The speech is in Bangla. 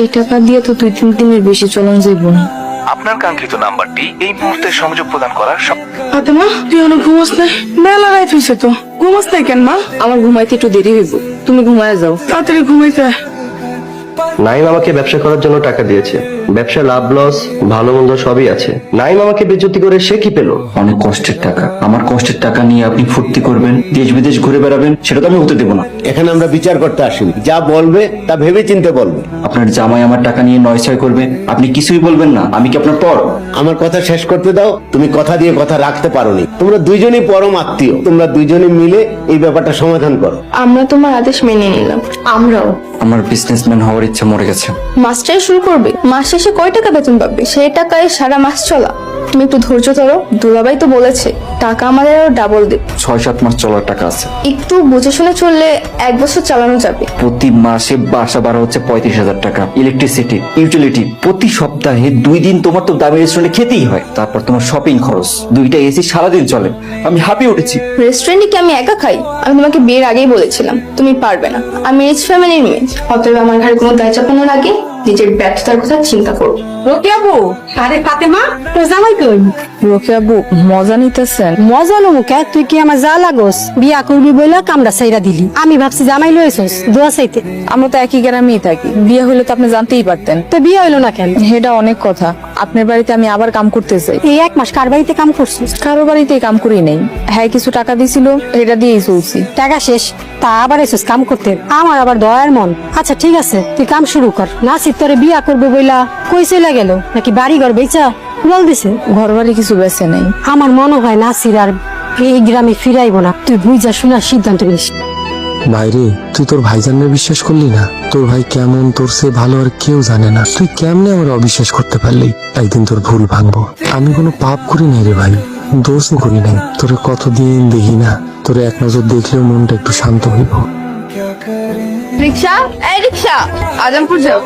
এই টাকা দিয়ে তো দুই তিন দিনের বেশি চলন যাইব না। আপনার কাঙ্ক্ষিত নাম্বারটি এই মুহূর্তে সংযোগ প্রদান করার ফাতেমা তুই অনেক ঘুমাস নাই? মেলা রাইত হইছে তো। ঘুমাস নাই কেন মা? আমার ঘুমাইতে একটু দেরি হইব। তুমি ঘুমায় যাও। তাড়াতাড়ি ঘুমাইতে আয়। নাইম আমাকে ব্যবসা করার জন্য টাকা দিয়েছে। ব্যবসা লাভ লস ভালো মন্দ সবই আছে। নাইম আমাকে বেজ্জতি করে সে কি পেল? অনেক কষ্টের টাকা। আমার কষ্টের টাকা নিয়ে আপনি ফুর্তি করবেন দেশ বিদেশ ঘুরে বেড়াবেন সেটা তো আমি হতে দেবো না। এখানে আমরা বিচার করতে আসিনি। যা বলবে তা ভেবে চিনতে বলবে। আপনার জামাই আমার টাকা নিয়ে নয় ছয় করবে আপনি কিছুই বলবেন না। আমি কি আপনার পর? আমার কথা শেষ করতে দাও তুমি কথা দিয়ে কথা রাখতে পারোনি। তোমরা দুইজনই পরম আত্মীয়। তোমরা দুইজনে মিলে এই ব্যাপারটা সমাধান করো। আমরা তোমার আদেশ মেনে নিলাম। আমরাও। আমার বিজনেসম্যান হওয়ার ইচ্ছা মরে গেছে। মাস্টার শুরু করবে। মাস শেষে কয় টাকা বেতন পাবে? সেই টাকায় সারা মাস চলা। তুমি একটু ধৈর্য ধরো। দুলাবাই তো বলেছে টাকা আমাদের আরও ডাবল দেবে ছয় সাত মাস চলার টাকা আছে। একটু বুঝে শুনে চললে এক বছর চালানো যাবে। প্রতি মাসে বাসা ভাড়া হচ্ছে পঁয়ত্রিশ হাজার টাকা ইলেকট্রিসিটি ইউটিলিটি প্রতি সপ্তাহে দুই দিন তোমার তো দামি রেস্টুরেন্টে খেতেই হয়। তারপর তোমার শপিং খরচ দুইটা এসি সারাদিন চলে। আমি হাঁপিয়ে উঠেছি। রেস্টুরেন্টে কি আমি একা খাই? আমি তোমাকে বিয়ের আগেই বলেছিলাম তুমি পারবে না। আমি রিচ ফ্যামিলির মেয়ে। অতএব আমার ঘরে কোনো দায় চাপানোর আগে নিজের ব্যর্থতার কথা চিন্তা করো রোকেয়াবু! আরে ফাতেমা তোর জামাই কই? রোকেয়াবু মজা নিতেছেন। মজা লো মুখে তুই কি আমার যা লাগোস? বিয়া করবি বইলা কামড়া সাইরা দিলি। আমি ভাবছি জামাই লয়েছস দোয়া চাইতে। আমরা তো একই গ্রামেই থাকি। বিয়ে হলে তো আপনি জানতেই পারতেন। তো বিয়ে হইল না কেন? সেটা অনেক কথা। আপনার বাড়িতে আমি আবার কাম করতে চাই। এই এক মাস কার বাড়িতে কাম করছিস? কারও বাড়িতে কাম করি নেই। হ্যাঁ কিছু টাকা দিছিল এটা দিয়েই চলছি। টাকা শেষ তা আবার এসেছিস কাম করতে। আমার আবার দয়ার মন। আচ্ছা ঠিক আছে তুই কাম শুরু কর। না তোরে বিয়া করবে বইলা কই চলে গেল? নাকি বাড়ি ঘর বেচা বল দিছে। ঘর বাড়ি কিছু বেছে নেই। আমার মনে হয় নাসির আর এই গ্রামে ফিরাইব না। তুই বুঝা শোনার সিদ্ধান্ত নিস। ভাইরে তুই তোর ভাইজানের বিশ্বাস করলি না? তোর ভাই কেমন তোর সে ভালো আর কেউ জানে না। তুই কেমনে আমার অবিশ্বাস করতে পারলি? একদিন তোর ভুল ভাঙবো। আমি কোনো পাপ করি নাই রে ভাই। দোষ করি নাই। তোরে কতদিন দেখি না। তোরে এক নজর দেখলেও মনটা একটু শান্ত হইব। রিক্সা? এই রিক্সা আজমপুর যাও।